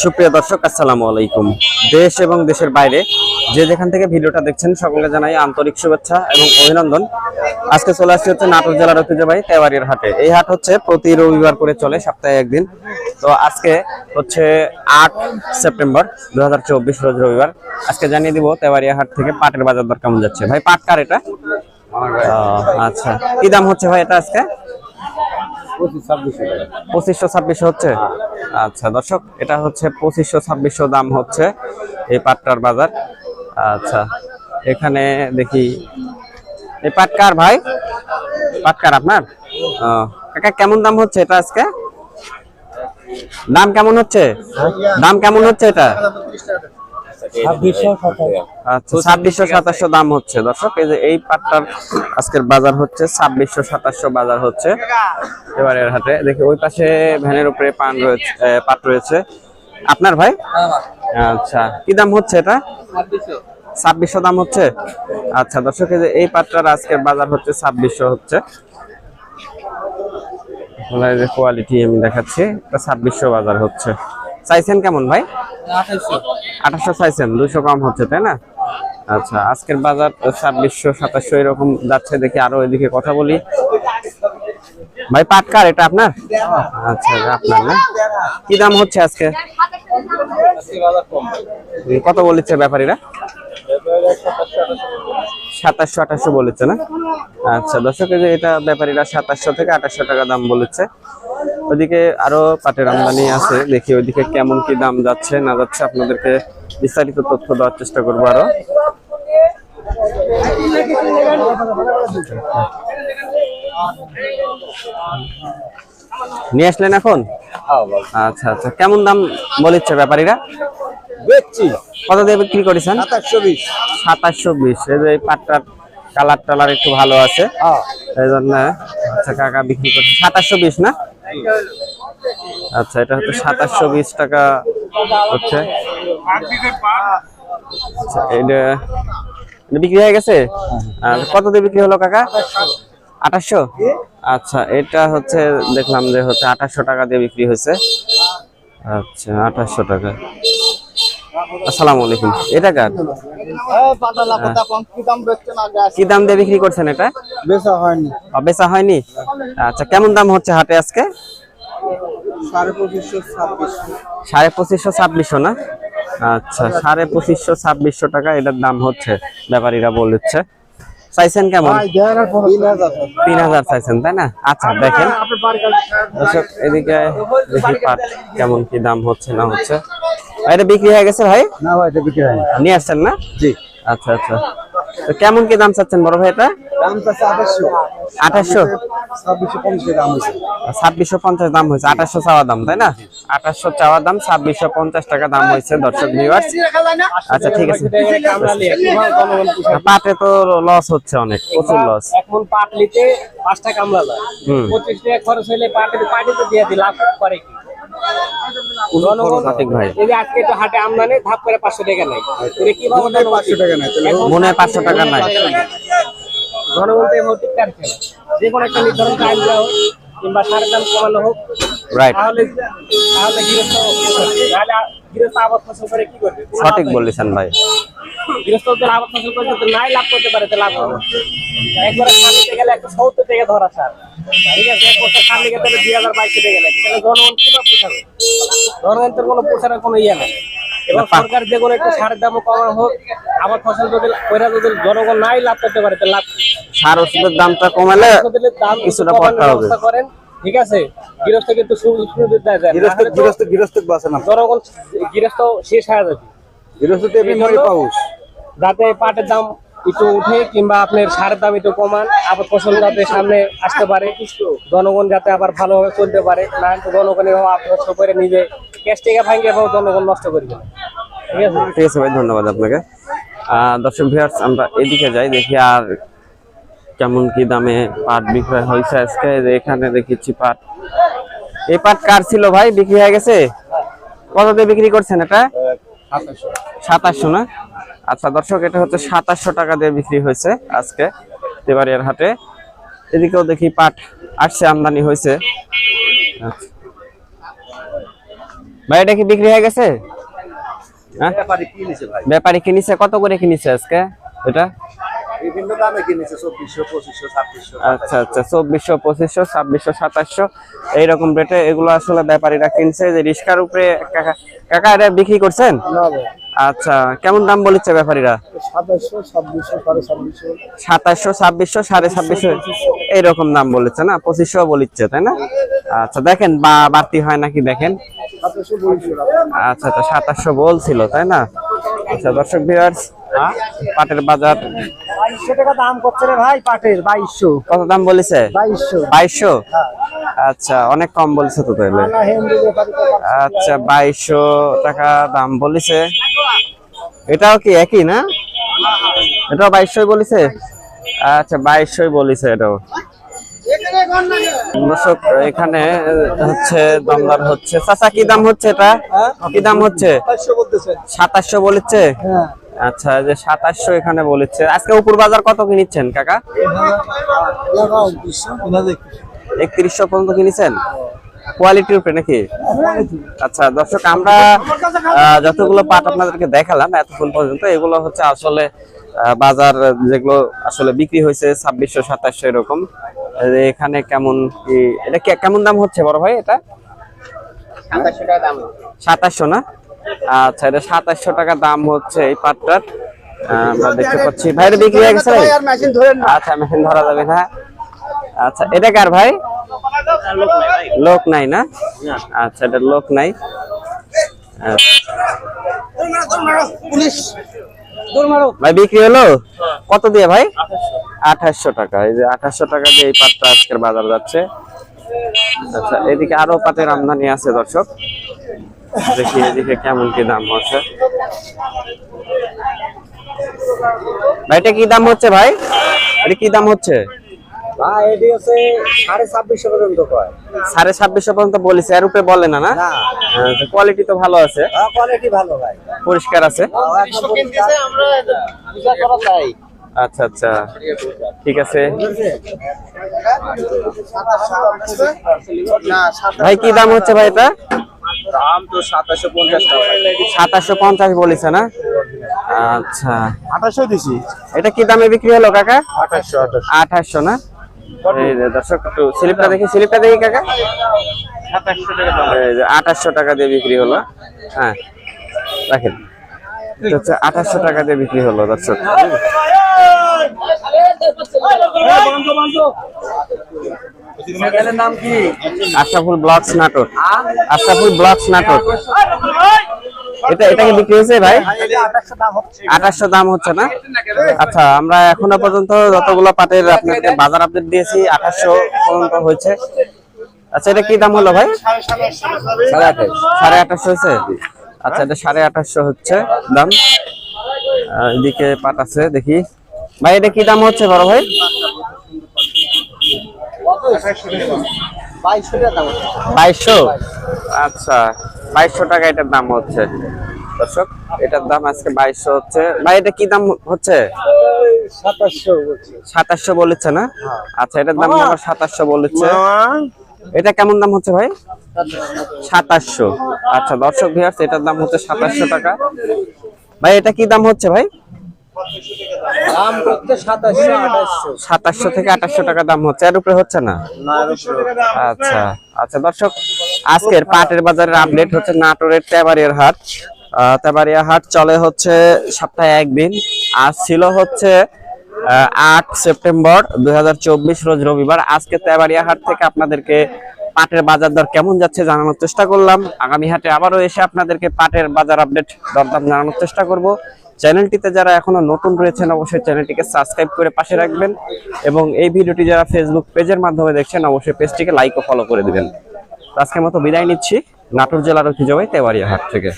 সুপ্রিয় দর্শক আসসালামু আলাইকুম। দেশ এবং দেশের বাইরে যে যেখান থেকে ভিডিওটা দেখছেন সকলকে জানাই আন্তরিক শুভেচ্ছা এবং অভিনন্দন। আজকে চলে আসছে হচ্ছে নাটোর জেলার ঐতিহ্যবাহী তেওয়ারির হাটে। এই হাট হচ্ছে প্রতি রবিবার করে চলে সপ্তাহে একদিন। তো আজকে হচ্ছে আট সেপ্টেম্বর দু হাজার চব্বিশ রোজ রবিবার। আজকে জানিয়ে দিব তেওয়ারিয়া হাট থেকে পাটের বাজার দর কেমন যাচ্ছে। ভাই পাট কার এটা? আচ্ছা। কি দাম হচ্ছে ভাই এটা আজকে? পঁচিশশো ছাব্বিশশো হচ্ছে? আচ্ছা দর্শক এটা হচ্ছে পঁচিশশো ছাব্বিশশো দাম হচ্ছে এই পাটটার বাজার। আচ্ছা এখানে দেখি। এই পাট কার ভাই? পাট কার আপনার? কাকা কেমন দাম হচ্ছে এটা আজকে? দাম কেমন হচ্ছে? দাম কেমন হচ্ছে এটা? আচ্ছা ছাব্বিশশো সাতাশশো দাম হচ্ছে। দর্শক এই যে এই পাটটার আজকের বাজার হচ্ছে ছাব্বিশশো সাতাশশো বাজার হচ্ছে। এবারের হাটে দেখি ওই পাশে ভ্যানের উপরে পান রয়েছে পাট রয়েছে। আপনার ভাই? আচ্ছা কি দাম হচ্ছে এটা? ছাব্বিশশো। দাম হচ্ছে? আচ্ছা দর্শক এই যে এই পাটটার আজকের বাজার হচ্ছে ছাব্বিশশো হচ্ছে। কোয়ালিটি আমি দেখাচ্ছি এটা ছাব্বিশশো বাজার হচ্ছে। চাইছেন কেমন ভাই? আঠাশশো চাইছেন দুশো কম হচ্ছে তাই না? আচ্ছা আজকের বাজার ছাব্বিশশো সাতাশশো এরকম যাচ্ছে দেখি আরও এদিকে কথা বলি। ভাই পাটকার এটা আপনার? আচ্ছা আপনার না? কি দাম হচ্ছে আজকে? কত বলেছে ব্যাপারীরা? সাতাশশো আঠাশশো বলেছে না? আচ্ছা দর্শক এটা ব্যাপারীরা সাতাশশো থেকে আঠাশশো টাকা দাম বলেছে। ওইদিকে আরও পাটের আমদানি আছে দেখি ওইদিকে কেমন কি দাম যাচ্ছে না যাচ্ছে আপনাদেরকে বিস্তারিত তথ্য দেওয়ার চেষ্টা করব আরও। নিয়ে আসলেন এখন? আচ্ছা আচ্ছা। কেমন দাম বলেছে ব্যাপারীরা? বেচছি। কত দিয়ে বিক্রি করেছেন? সাতাশশো বিশ। সাতাশশো বিশ। এই যে পাটটার কালার টালার একটু ভালো আছে। হ্যাঁ। এই জন্য আচ্ছা কাকা বিক্রি করছে। সাতাশশো বিশ না? আচ্ছা এটা হচ্ছে সাতাশশো বিশ টাকা হচ্ছে। আচ্ছা এটা বিক্রি হয়ে গেছে? কত দিয়ে বিক্রি হলো কাকা? আঠাশশো? আচ্ছা এটা হচ্ছে দেখলাম যে হচ্ছে আঠাশশো টাকা দিয়ে বিক্রি হয়েছে। আচ্ছা আঠাশশো টাকা। আসসালামু আলাইকুম। এটা কার? কম কি দাম দিয়ে বিক্রি করছেন এটা? বেচা হয়নি। বেচা হয়নি? আচ্ছা কেমন দাম হচ্ছে হাটে আজকে? সাড়ে পঁচিশশো ছাব্বিশশো না? আচ্ছা সাড়ে পঁচিশশো ছাব্বিশশো টাকা এটার দাম হচ্ছে ব্যাপারীরা বলছে। চাইছেন কেমন? তিন হাজার চাইছেন। তাই না? আচ্ছা দেখেন। এদিকে দেখি পাট কেমন কি দাম হচ্ছে না হচ্ছে। এটা বিক্রি হয়ে গেছে ভাই? না ভাই এটা বিক্রি হয়নি। নিয়ে আসছেন না? জি। আচ্ছা আচ্ছা। তো কেমন কি দাম চাচ্ছেন বড় ভাই এটা? দাম চাচ্ছে আঠাশশো। আঠাশশো? ছাব্বিশশো পঞ্চাশ দাম হয়েছে। ছাব্বিশশো পঞ্চাশ দাম হয়েছে। আঠাশশো চাওয়া দাম তাই না? আঠাশশো চাওয়া দাম ছাব্বিশশো পঞ্চাশ টাকা দাম হয়েছে দর্শক ভিউয়ার্স আচ্ছা ঠিক আছে। পাটে তো লস হচ্ছে অনেক প্রচুর লস এখন পাট নিতে পাঁচটা কামলা যায়। হুম। পঁচিশ টাকা খরচ হলে পাটের পাটিতে দিয়ে দিই লাভ করে কি? এই মনে হয় পাঁচশো টাকা নাই জনগণ তো এভাবে টিকতে পারছে যে কোনো একটা নির্ধারণ টাইম দেওয়া হোক কিংবা সারের দাম কমানো হোক তাহলে তাহলে আবাদ ফসল করে কি করবে? সঠিক বলেছেন ভাই। গৃহস্থ আবাদ ফসল করে যদি নাই লাভ করতে পারে লাভ হবে। একবার সার গেলে একটা সত্তর টাকা ধরা সার ঠিক আছে এক বছর সার নিতে দুই হাজার বাইশশো টাকা লাগে তাহলে জনগণ কীভাবে পোষাবে? জনগণ কোনো পোষানোর কোনো ইয়ে নেই। এবার সরকার যে কোনো একটু সারের দামও কমানো হোক আবার ফসল যদি যদি জনগণ নাই লাভ করতে পারে তাহলে লাভ সার ওষুধের দামটা কমালে দাম কিছুটা করেন। ঠিক আছে? গৃহস্থ কিন্তু গৃহস্থ গৃহস্থ বাসে না। জনগণ গৃহস্থ শেষ হয়ে যাবে। গৃহস্থ পাউস যাতে পাটের দাম একটু উঠে কিংবা আপনার সারের দাম একটু কমান আবার ফসল যাতে সামনে আসতে পারে জনগণ যাতে আবার ভালোভাবে চলতে পারে। না তো জনগণের নষ্ট করে নিজে ক্যাশ টেকা এবং জনগণ নষ্ট করবে ঠিক আছে? ঠিক আছে ভাই ধন্যবাদ আপনাকে। আহ, দর্শক ভিউয়ার্স আমরা এদিকে যাই দেখি আর কেমন কি দামে পাট বিক্রয় হয়েছে আজকে? এখানে দেখেছি পাট। এই পাট কার ছিল ভাই? বিক্রি হয়ে গেছে? কত দিয়ে বিক্রি করছেন এটা? সাতাশশো না? আচ্ছা দর্শক এটা হচ্ছে সাতাশশো টাকা দিয়ে বিক্রি হয়েছে আজকে দেবারিয়ার হাটে। এদিকেও দেখি পাট আসছে আমদানি হয়েছে। ভাই এটা কি বিক্রি হয়ে গেছে? হ্যাঁ? ব্যাপারী কিনিছে? কত করে কিনিছে আজকে এটা? বিভিন্ন দামে কিনেছে চব্বিশশো পঁচিশশো ছাব্বিশশো আচ্ছা আচ্ছা চব্বিশশো পঁচিশশো ছাব্বিশশো সাতাশশো এইরকম রেটে এগুলো আসলে ব্যাপারীরা কিনছে যে রিস্কার উপরে কাকা কাকা এটা বিক্রি করছেন? আচ্ছা কেমন দাম বলেছে ব্যাপারীরা? সাতাশশো ছাব্বিশশো সাড়ে ছাব্বিশশো। সাতাশশো ছাব্বিশশো সাড়ে ছাব্বিশশো এইরকম দাম বলেছে না? পঁচিশশো বলিচ্ছে তাই না? আচ্ছা দেখেন বা বাড়তি হয় নাকি দেখেন? আচ্ছা আচ্ছা সাতাশশো বলছিল তাই না? আচ্ছা দর্শক ভিউয়ার্স পাটের বাজার বাইশশো টাকা দাম করছে রে ভাই পাটের বাইশশো। কত দাম বলেছে? বাইশশো। বাইশশো? আচ্ছা অনেক কম বলছে তো তাহলে আচ্ছা বাইশশো টাকা দাম বলেছে। এটাও কি একই না? এটাও বাইশশোই বলেছে? আচ্ছা বাইশশোই বলেছে এটাও। দর্শক এখানে হচ্ছে দমদার হচ্ছে। চাচা কি দাম হচ্ছে এটা? কি দাম হচ্ছে? সাতাশশো বলেছে? আচ্ছা যে সাতাশশো এখানে বলেছে। আজকে উপর বাজার কত কিনিচ্ছেন কাকা? একত্রিশশো পর্যন্ত কিনেছেন? কোয়ালিটির উপরে নাকি? আচ্ছা দর্শক আমরা যতগুলো পাট আপনাদেরকে দেখালাম এতক্ষণ পর্যন্ত এগুলো হচ্ছে আসলে বাজার যেগুলো আসলে বিক্রি হয়েছে ছাব্বিশশো সাতাশশো এরকম। এখানে কেমন কি এটা কেমন দাম হচ্ছে বড় ভাই এটা? সাতাশশো না? আচ্ছা এটা সাতাশশো টাকা দাম হচ্ছে এই পাটটার। আমরা দেখতে পাচ্ছি। ভাইয়ের বিক্রি হয়ে গেছে ভাই? আচ্ছা মেশিন ধরা যাবে না। আচ্ছা এটা কার ভাই? লোক নাই না? আচ্ছা এটা লোক নাই। ভাই বিক্রি হলো? কত দিয়ে ভাই? আঠাশশো টাকা। এই যে আঠাশশো টাকা দিয়ে এই পাটটা আজকের বাজার যাচ্ছে। আচ্ছা এদিকে আরও পাটের আমদানি আছে দর্শক। দেখি এদিকে কেমন কি দাম হচ্ছে। ভাই এটা কি দাম হচ্ছে ভাই? এটা কি দাম হচ্ছে? সাড়ে ছাব্বিশশো পর্যন্ত কয়। সাড়ে ছাব্বিশশো পর্যন্ত বলেছে এর উপরে বলে না না? না। কোয়ালিটি তো ভালো আছে। কোয়ালিটি ভালো ভাই। পরিষ্কার আছে? আচ্ছা আচ্ছা। ঠিক আছে। ভাই কি দাম হচ্ছে ভাই এটা? দাম তো সাতাশশো পঞ্চাশ টাকা সাতাশশো পঞ্চাশ বলেছে না? আচ্ছা। আঠাশশো দিছি। এটা কি দামে বিক্রি হলো কাকা? আঠাশশো আঠাশশো। আঠাশশো না? এই দর্শক একটু স্লিপটা দেখি স্লিপটা দেখি কাকা। এই যে আঠাশশো টাকা দিয়ে বিক্রি হলো। হ্যাঁ রাখেন। এটা হচ্ছে আঠাশশো টাকা দিয়ে বিক্রি হলো দর্শক। নাম কি? আশরাফুল ব্লকস নাটক। আশরাফুল ব্লকস নাটক। এটা এটা কি বিক্রি হয়েছে ভাই? আঠাশশো দাম হচ্ছে আঠাশশো দাম হচ্ছে না? আচ্ছা আমরা এখনও পর্যন্ত যতগুলো পাটের আপনাদের বাজার আপডেট দিয়েছি আঠাশশো পর্যন্ত হয়েছে। আচ্ছা এটা কি দাম হলো ভাই? সাড়ে আঠাশশো হয়েছে? আচ্ছা এটা সাড়ে আঠাশশো হচ্ছে দাম। এদিকে পাট আছে দেখি। ভাই এটা কি দাম হচ্ছে বড় ভাই? বাইশশো? আচ্ছা বাইশশো টাকা এটার দাম হচ্ছে। দর্শক এটার দাম আজকে বাইশশো হচ্ছে। ভাই এটা কি দাম হচ্ছে? সাতাশশো সাতাশশো বলেছে না? আচ্ছা এটার দাম আবার সাতাশশো বলেছে। এটা কেমন দাম হচ্ছে ভাই? সাতাশশো। আচ্ছা দর্শক ভিউয়ার্স এটার দাম হচ্ছে সাতাশশো টাকা। ভাই এটা কি দাম হচ্ছে ভাই? দাম করতে সাতাশশো আঠাশশো। সাতাশশো থেকে আঠাশশো টাকা দাম হচ্ছে এর উপরে হচ্ছে না? আচ্ছা আচ্ছা দর্শক আজকের পাটের বাজারের আপডেট হচ্ছে নাটোরের তেবাড়িয়ার হাট। আহ, তেবাড়িয়া হাট চলে হচ্ছে সপ্তাহে একদিন আজ ছিল হচ্ছে আট সেপ্টেম্বর দুই হাজার চব্বিশ রোজ রবিবার। আজকে তেবাড়িয়া হাট থেকে আপনাদেরকে পাটের বাজার দর কেমন যাচ্ছে জানানোর চেষ্টা করলাম। আগামী হাটে আবারও এসে আপনাদেরকে পাটের বাজার আপডেট দরদাম জানানোর চেষ্টা করব। চ্যানেলটিতে যারা এখনও নতুন রয়েছেন, অবশ্যই চ্যানেলটিকে সাবস্ক্রাইব করে পাশে রাখবেন এবং এই ভিডিওটি যারা ফেসবুক পেজের মাধ্যমে দেখছেন, অবশ্যই পেজটিকে লাইক ও ফলো করে দেবেন। আজকের মতো বিদায় নিচ্ছি। নাটোর জেলার ঐতিহ্যবাহী তেওয়ারিয়া হাট থেকে।